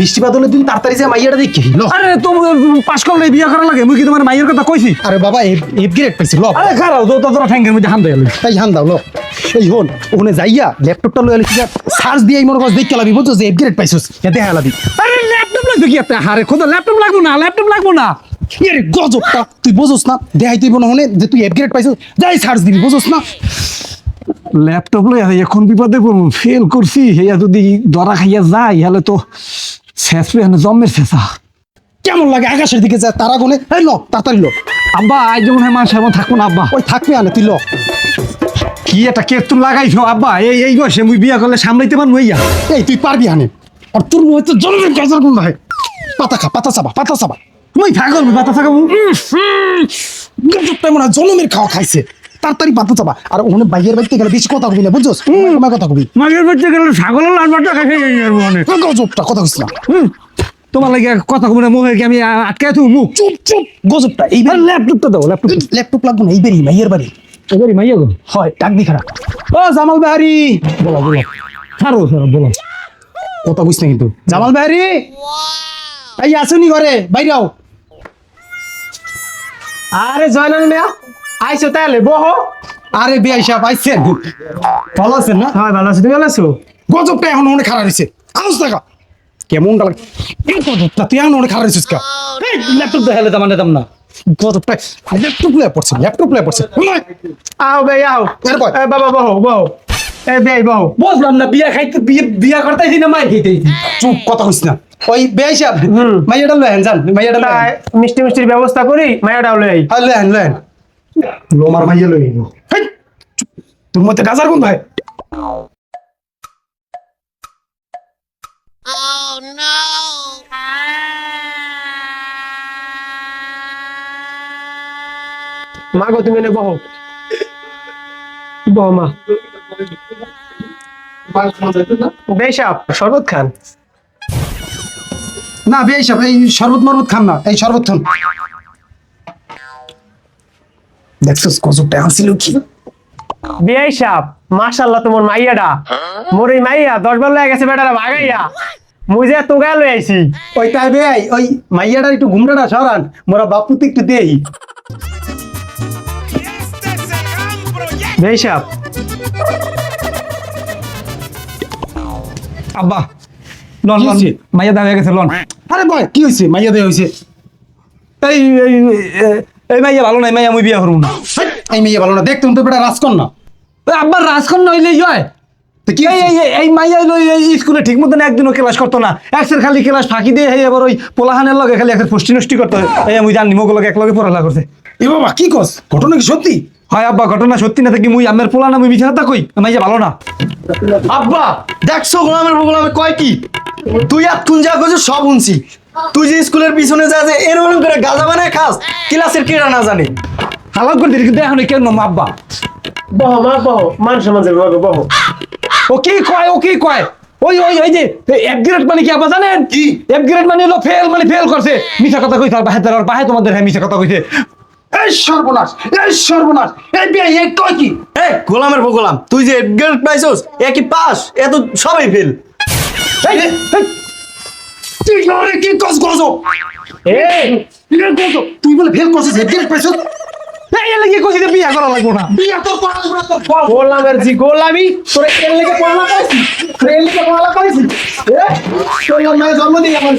বৃষ্টি বাদলের দিন তাড়াতাড়ি যে মাইয়াটা দেখি ল। আরে তো পাস করলে বিয়া করা লাগে মুই কি তোমার মাইয়ের কথা কইছি? আরে বাবা এফ গ্রেড পাইছি ল। আরে খারাপ তো তোরা ঠ্যাঙ্গের মধ্যে হান তাই হান দাও ল। এই হন ওখানে যাইয়া ল্যাপটপটা লয়ে আলিস সার্চ দিয়ে মনে করছ দেখতে লাবি বুঝছ? যে এফ গ্রেড পাইছিস দেখা লাবি আরে ল্যাপটপ লাগবে কি একটা হারে খোদা ল্যাপটপ লাগবো না ল্যাপটপ লাগবো না। এর গজবটা তুই বুঝোস না দেখাই তুই মনে হনে যে তুই এফ গ্রেড পাইছিস যাই সার্চ দিবি বুঝোস না? ল্যাপটপ লই এখন বিপদে পড়ব ফেল করছি হেয়া যদি ধরা খাইয়া যায় হলে তো শেষ পেয়ে জমের শেষা কেমন লাগে আকাশের দিকে যায় তারা গনে এই ল তাড়াতাড়ি ল। আব্বা আজ যেমন হয় মানুষ এমন থাকব না আব্বা। ওই থাকবে আনে তুই ল। কি একটা কেতুন লাগাইছো আব্বা? এই এই বয়সে মুই বিয়া করলে সামলাইতে পারব ইয়া? এই তুই পারবি আনে। আর তোর মনে হচ্ছে জন্মের গাছের কোন ভাই পাতা খা পাতা চাবা পাতা চাবা মুই থাকল বাতা থাকাবো গজবটা মনে হয় জন্মের খাওয়া খাইছে। তাড়াতাড়ি পাতা চাবা আর ওখানে বাইরের বাড়িতে গেলে বেশি কথা কবি না বুঝছোস তোমার কথা কবি। মাগের বাচ্চা গেলে ছাগলের লাল বাচ্চা খাই মনে গজবটা কথা না। হুম, তোমার লাগে কথা কবে না মুখে কি আমি আটকে তুমি মুখ। চুপ চুপ গজবটা। এইবার ল্যাপটপটা দাও ল্যাপটপ ল্যাপটপ লাগবে না এইবারই মাইয়ের বাড়ি। এবারে মাইয়া গো? হয় ডাক দি খারাপ ও জামাল বাহারি। বলো বলো। ছাড়ো ছাড়ো বলো। কথা কইস না কিন্তু। জামাল বাহারি? এই আসুনি ঘরে বাইরাও আরে জয়নাল মিয়া। আইসো তাহলে বহো। আরে বিআই সাহেব আইছেন। ভালো আছেন না? হয় ভালো আছো। তুমি ভালো আছো? গজবটা এখন অনেক খারাপ হয়েছে আউস টাকা কেমন লাগে এই গজবটা তুই এখন অনেক খারাপ হয়েছিস কা? ল্যাপটপ দেখালে দাম দাম না। গজবটা ল্যাপটপ লয়ে পড়ছে ল্যাপটপ লয়ে পড়ছে। আও বে আও। এ বাবা বহো বহো। এ বে বহো। বুঝলাম না বিয়া খাইতে বিয়ে বিয়া করতেছি না মাই খাইতেছি চুপ কথা কইস না। ওই হুম। মাইয়াটা লয়ে আন জান। মাইয়াটা লয়ে মিষ্টি মিষ্টির ব্যবস্থা করি লই আই। হ্যাঁ লয়ে লয়ে আন লোমার আইবো। হেই, তোর মধ্যে গাজার কোন ভাই মা গো তুমি এনে বহো। বহো মা। বেশাপ শরবত খান। না সাহেব এই শরবত মরবত খান না এই শরবত খান। দেখছস গজবটা আনছিল কি? বিয়াই সাপ মাশাল্লাহ তোমার মাইয়াডা মোর এই মাইয়া দশ বার লয়ে গেছে বেটারা ভাগাইয়া। মুই যে তোগা লই আইছি। ওই তাই বেআই ওই মাইয়াটা একটু ঘুমটাটা সরান মোরা বাপুতে একটু দেই। বিয়াই সাপ আব্বা লন লন মাইয়া দাও গেছে লন। আরে বয় কি হয়েছে মাইয়া দেয়া হয়েছে এই এই মাইয়া ভালো নাই মাইয়া মুই বিয়া করব না। এই মেয়ে ভালো না দেখতে তো বেটা রাজকন না ওই আব্বার রাজকন্যা হইলে তো কি এই এই মাইয়া হইল এই- স্কুলে ঠিক মতন একদিনও ক্লাস করতো না। একসের খালি ক্লাস ফাঁকি দিয়ে এই আবার ওই পোলাহানের লগে খালি একটা পুষ্টি নষ্টি করতো। এই আমি জানি মোগ লগে এক লগে পড়ালা করছে। এ বাবা কি কস? ঘটনা কি সত্যি? হয় আব্বা ঘটনা সত্যি না থাকি মুই আমের পোলা না মুই মিছা কথা কই? মাইয়া ভালো না। আব্বা দেখছ গোলামের গোলামে কয় কি? তুই আর তুই যা করছিস সব শুনছি। তুই যে স্কুলের পিছনে যা যে এরকম করে গাজা বানায় খাস ক্লাসের কেরা না জানে? হালাক করে দিলি কিন্তু এখন কেন আব্বা বহো মা বহো মান সমাজে বহো বহো। ও কি কয় ও কি কয়? ওই ওই ওই যে এফ গ্রেড মানে কি আবার জানেন? কি? এফ গ্রেড মানে হলো ফেল মানে ফেল করছে। মিছা কথা কইছে আর বাহে তার বাহে তোমাদের হ্যাঁ মিছা কথা কইছে। এই সর্বনাশ এই সর্বনাশ এই বিয়ে এই কয় কি? এ গোলামের গোলাম তুই যে গ্রেড পাইছস এ কি পাস? এ তো সবাই ফেল এই, এই, তুই আরে কি কস গজব? এই! কি গজব? তুই বলে ফেল করছিস হেড গেট পাইছস এই কি কইছি যে বিয়া করা লাগবো না। বিয়া তো করাস না তো গোলাম এর জি গোলামি? তোরে এর লেগে পড়ালা পাইছি তোরে এর লেগে পড়ালা পাইছি তোর মেয়ে জন্ম দিয়ে আমার